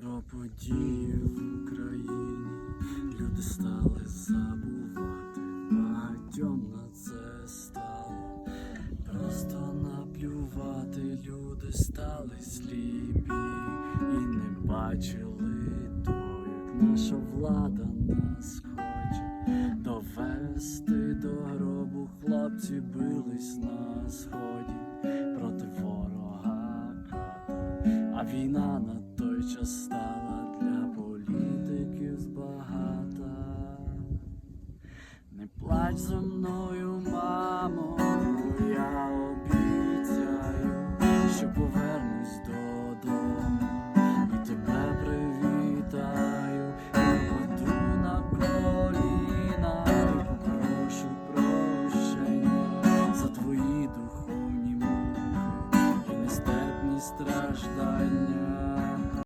Про події в Україні люди стали забувати. Багатьом на це стало. Просто наплювати люди стали сліпі і не бачили то, як наша влада нас хоче довести до гробу. Хлопці бились на Війна на той час стала для політиків збагата. Не плач за мною, мамо, я обіцяю, що повер... страждання.